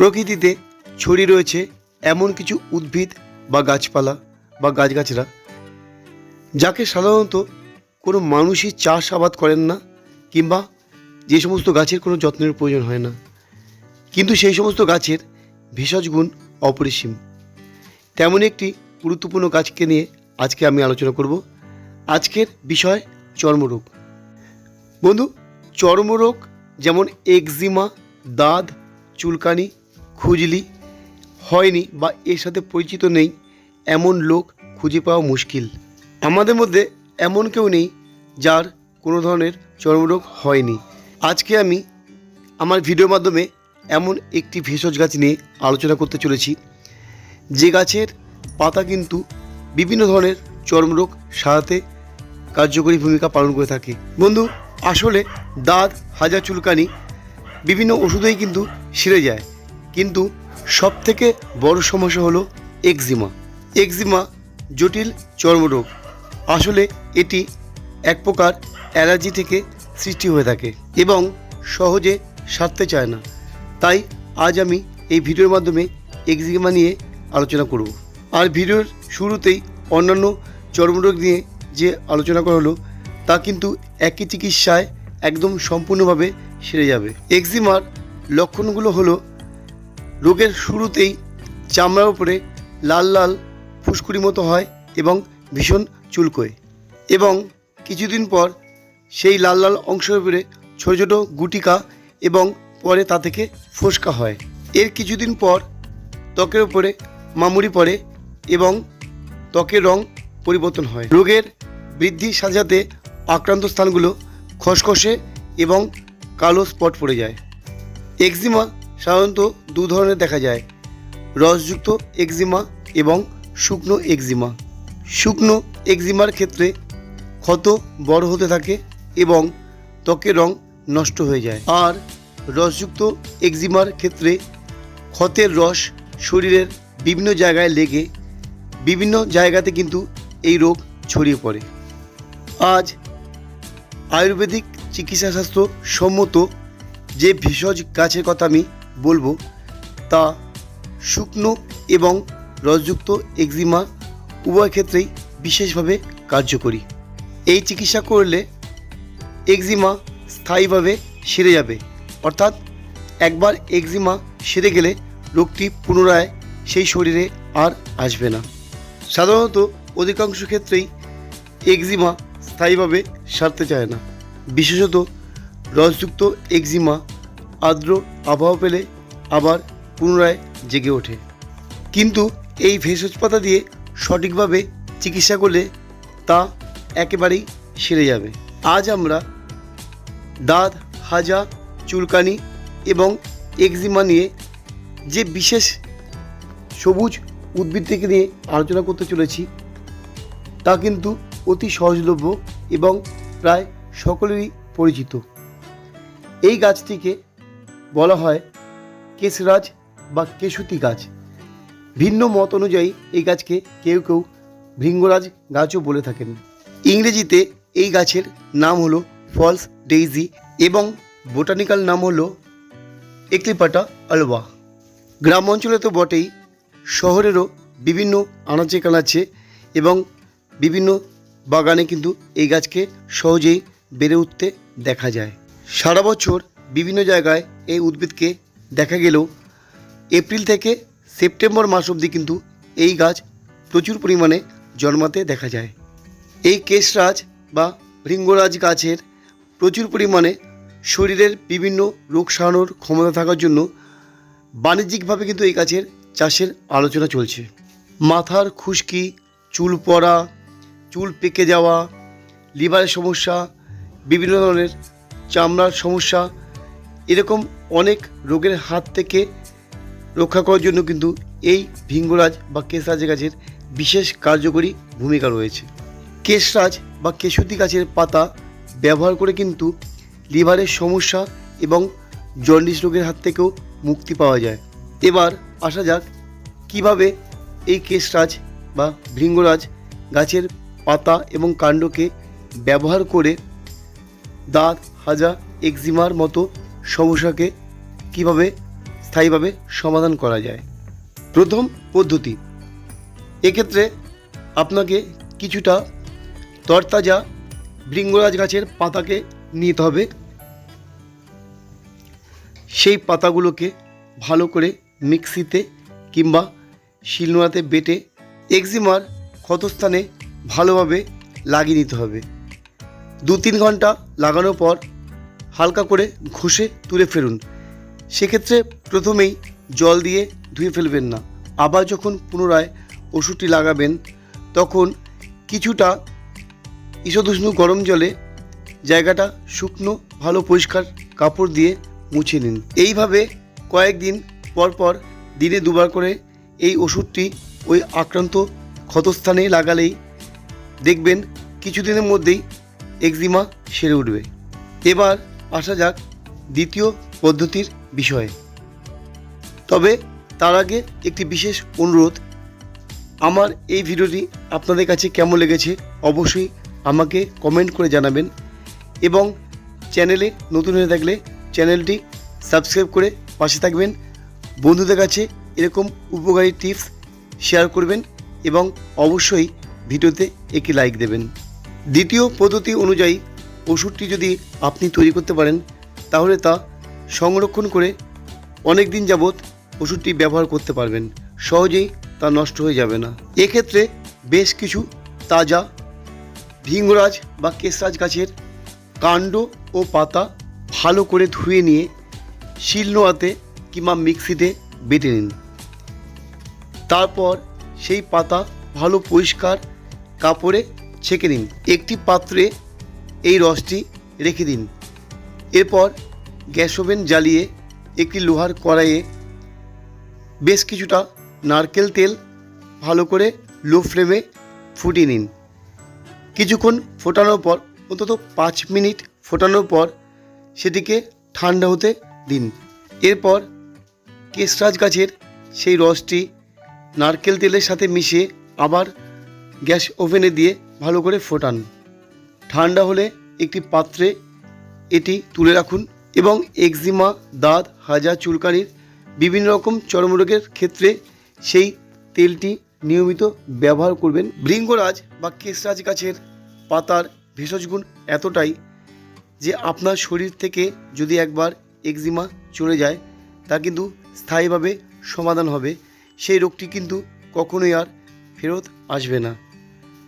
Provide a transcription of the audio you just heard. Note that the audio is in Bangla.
প্রকৃতিতে ছড়িয়ে রয়েছে এমন কিছু উদ্ভিদ বা গাছপালা বা গাছগাছরা যাকে সাধারণত কোনো মানুষই চাষ আবাদ করেন না কিংবা যে সমস্ত গাছের কোনো যত্নের প্রয়োজন হয় না। কিন্তু সেই সমস্ত গাছের ভেষজ গুণ অপরিসীম। তেমন একটি গুরুত্বপূর্ণ গাছকে নিয়ে আজকে আমি আলোচনা করব। আজকের বিষয় চর্মরোগ। বন্ধু, চর্মরোগ যেমন একজিমা, দাঁত, চুলকানি খুজলি, হয়নি বা এর সাথে পরিচিত নেই, এমন লোক খুঁজে পাওয়া মুশকিল। আমাদের মধ্যে এমন কেউ নেই যার কোনো ধরনের চর্মরোগ হয়নি। আজকে আমি আমার ভিডিওর মাধ্যমে এমন একটি ভেষজ গাছ নিয়ে আলোচনা করতে চলেছি। যে গাছের পাতা কিন্তু বিভিন্ন ধরনের চর্মরোগ সারাতে কার্যকরী ভূমিকা পালন করে থাকে। বন্ধু, আসলে দাঁত, হাজার চুলকানি, বিভিন্ন ওষুধেই কিন্তু সেরে যায়। কিন্তু সব থেকে বড় সমস্যা হলো একজিমা একজিমা জটিল চর্মরোগ। আসলে এটি এক প্রকার অ্যালার্জি থেকে সৃষ্টি হয়ে থাকে এবং সহজে সারতে চায় না। তাই আজ আমি এই ভিডিওর মাধ্যমে একজিমা নিয়ে আলোচনা করব। আর ভিডিওর শুরুতেই অন্যান্য চর্মরোগ নিয়ে যে আলোচনা করা হলো, তা কিন্তু একই চিকিৎসায় একদম সম্পূর্ণভাবে সেরে যাবে। একজিমার লক্ষণগুলো হলো রোগের শুরুতেই চামড়ার উপরে লাল লাল ফুসকুড়ি মতো হয় এবং ভীষণ চুলকোয়। এবং কিছুদিন পর সেই লাল লাল অংশের উপরে ছোটো ছোটো গুটিকা এবং পরে তা থেকে ফোসকা হয়। এর কিছুদিন পর ত্বকের উপরে মামুরি পড়ে এবং ত্বকের রং পরিবর্তন হয়। রোগের বৃদ্ধির সাথে সাথে আক্রান্ত স্থানগুলো খসখসে এবং কালো স্পট পড়ে যায়। এক্সিমা সাধারণত দু ধরনের দেখা যায়। রসযুক্ত এক্সিমা এবং শুকনো এক্সিমা। শুকনো এক্সিমার ক্ষেত্রে ক্ষত বড় হতে থাকে এবং ত্বকের রং নষ্ট হয়ে যায়। আর রসযুক্ত এক্সিমার ক্ষেত্রে ক্ষতের রস শরীরের বিভিন্ন জায়গায় লেগে বিভিন্ন জায়গাতে কিন্তু এই রোগ ছড়িয়ে পড়ে। আজ আয়ুর্বেদিক চিকিৎসাশাস্ত্র সম্মত যে ভেষজ গাছের কথা আমি বলব, তা শুকনো এবং রসযুক্ত এক্সিমা উভয় ক্ষেত্রেই বিশেষভাবে কার্যকরী। এই চিকিৎসা করলে এক্সিমা স্থায়ীভাবে সেরে যাবে। অর্থাৎ একবার এক্সিমা সেরে গেলে রোগটি পুনরায় সেই শরীরে আর আসবে না। সাধারণত অধিকাংশ ক্ষেত্রেই এক্সিমা স্থায়ীভাবে সারতে চায় না। বিশেষত রসযুক্ত এক্সিমা আর্দ্র আবহাওয়া পেলে আবার পুনরায় জেগে ওঠে। কিন্তু এই ভেষজ পাতা দিয়ে সঠিকভাবে চিকিৎসা করলে তা একেবারেই সেরে যাবে। আজ আমরা দাঁত, হাজা, চুলকানি এবং এক্সিমা নিয়ে যে বিশেষ সবুজ উদ্ভিদ থেকে নিয়ে আলোচনা করতে চলেছি, তা কিন্তু অতি সহজলভ্য এবং প্রায় সকলেরই পরিচিত। এই গাছটিকে বলা হয় কেশরাজ বা কেশুতি গাছ। ভিন্ন মত অনুযায়ী এই গাছকে কেউ কেউ ভৃঙ্গরাজ গাছও বলে থাকেন। ইংরেজিতে এই গাছের নাম হলো ফলস ডেইজি এবং বোটানিক্যাল নাম হলো এক্লিপাটা আলবা গ্রাম অঞ্চলে তো বটেই, শহরেরও বিভিন্ন আনাচে কানাচে এবং বিভিন্ন বাগানে কিন্তু এই গাছকে সহজেই বেড়ে উঠতে দেখা যায়। সারা বছর বিভিন্ন জায়গায় এই উদ্ভিদকে দেখা গেলেও এপ্রিল থেকে সেপ্টেম্বর মাস অবধি কিন্তু এই গাছ প্রচুর পরিমাণে জন্মাতে দেখা যায়। এই কেশরাজ বা ভৃঙ্গরাজ গাছের প্রচুর পরিমাণে শরীরের বিভিন্ন রোগ সারানোর ক্ষমতা থাকার জন্য বাণিজ্যিকভাবে কিন্তু এই গাছের চাষের আলোচনা চলছে। মাথার খুশকি, চুল পড়া, চুল পেকে যাওয়া, লিভারের সমস্যা, বিভিন্ন ধরনের চামড়ার সমস্যা এরকম অনেক রোগের হাত থেকে রক্ষা করার জন্য কিন্তু এই ভিঙ্গরাজ বা কেশরাজ গাছের বিশেষ কার্যকরী ভূমিকা রয়েছে। কেশরাজ বা কেশুতি গাছের পাতা ব্যবহার করে কিন্তু লিভারের সমস্যা এবং জন্ডিস রোগের হাত থেকেও মুক্তি পাওয়া যায়। এবার আসা যাক কীভাবে এই কেশরাজ বা ভৃঙ্গরাজ গাছের পাতা এবং কাণ্ডকে ব্যবহার করে দাঁত হাজা এক্সিমার মতো সমস্যাকে কীভাবে স্থায়ীভাবে সমাধান করা যায়। প্রথম পদ্ধতি, এক্ষেত্রে আপনাকে কিছুটা তরতাজা ভৃঙ্গরাজ গাছের পাতাকে নিতে হবে। সেই পাতাগুলোকে ভালো করে মিক্সিতে কিংবা শিলনোড়াতে বেটে এক্সিমার ক্ষতস্থানে ভালোভাবে লাগিয়ে নিতে হবে। দু তিন ঘণ্টা লাগানোর পর হালকা করে ঘষে তুলে ফেলুন। সেক্ষেত্রে প্রথমেই জল দিয়ে ধুয়ে ফেলবেন না। আবার যখন পুনরায় ওষুধটি লাগাবেন, তখন কিছুটা ঈষদুষ্ণ গরম জলে জায়গাটা শুকনো, ভালো পরিষ্কার কাপড় দিয়ে মুছে নিন। এইভাবে কয়েকদিন পর পর দিনে দুবার করে এই ওষুধটি ওই আক্রান্ত ক্ষতস্থানে লাগালেই দেখবেন কিছুদিনের মধ্যেই এক্সিমা সেরে উঠবে। এবার আসা যাক দ্বিতীয় পদ্ধতির বিষয়ে। তবে তার আগে একটি বিশেষ অনুরোধ। আমার এই ভিডিওটি আপনাদের কাছে কেমন লেগেছে অবশ্যই আমাকে কমেন্ট করে জানাবেন এবং চ্যানেলে নতুন হয়ে থাকলে চ্যানেলটি সাবস্ক্রাইব করে পাশে থাকবেন। বন্ধুদের কাছে এরকম উপকারী টিপস শেয়ার করবেন এবং অবশ্যই ভিডিওতে একটি লাইক দেবেন। দ্বিতীয় পদ্ধতি অনুযায়ী ওষুধটি যদি আপনি তৈরি করতে পারেন, তাহলে তা সংরক্ষণ করে অনেক দিন যাবৎ ওষুধটি ব্যবহার করতে পারবেন। সহজেই তা নষ্ট হয়ে যাবে না। এক্ষেত্রে বেশ কিছু তাজা ভিঙ্গরাজ বা কেশরাজ গাছের কাণ্ড ও পাতা ভালো করে ধুয়ে নিয়ে শিলনোয়াতে কিংবা মিক্সিতে বেটে নিন। তারপর সেই পাতা ভালো পরিষ্কার কাপড়ে ছেঁকে নিন। একটি পাত্রে এই রসটি রেখে দিন। এরপর গ্যাস ওভেন জ্বালিয়ে একটি লোহার কড়াইয়ে বেশ কিছুটা নারকেল তেল ভালো করে লো ফ্লেমে ফুটিয়ে নিন। কিছুক্ষণ ফোটানোর পর, অন্তত পাঁচ মিনিট ফোটানোর পর সেটিকে ঠান্ডা হতে দিন। এরপর কেশরাজ গাছের সেই রসটি নারকেল তেলের সাথে মিশিয়ে আবার গ্যাস ওভেনে দিয়ে ভালো করে ফোটান। ঠান্ডা হলে একটি পাত্রে এটি তুলে রাখুন এবং এক্সিমা দাঁত, হাজা, চুলকানির বিভিন্ন রকম চর্মরোগের ক্ষেত্রে সেই তেলটি নিয়মিত ব্যবহার করবেন। ভৃঙ্গরাজ বা কেশরাজ গাছের পাতার ভেষজ গুণ এতটাই যে আপনার শরীর থেকে যদি একবার এক্সিমা চলে যায় তা কিন্তু স্থায়ীভাবে সমাধান হবে। সেই রোগটি কিন্তু কখনোই আর ফেরত আসবে না।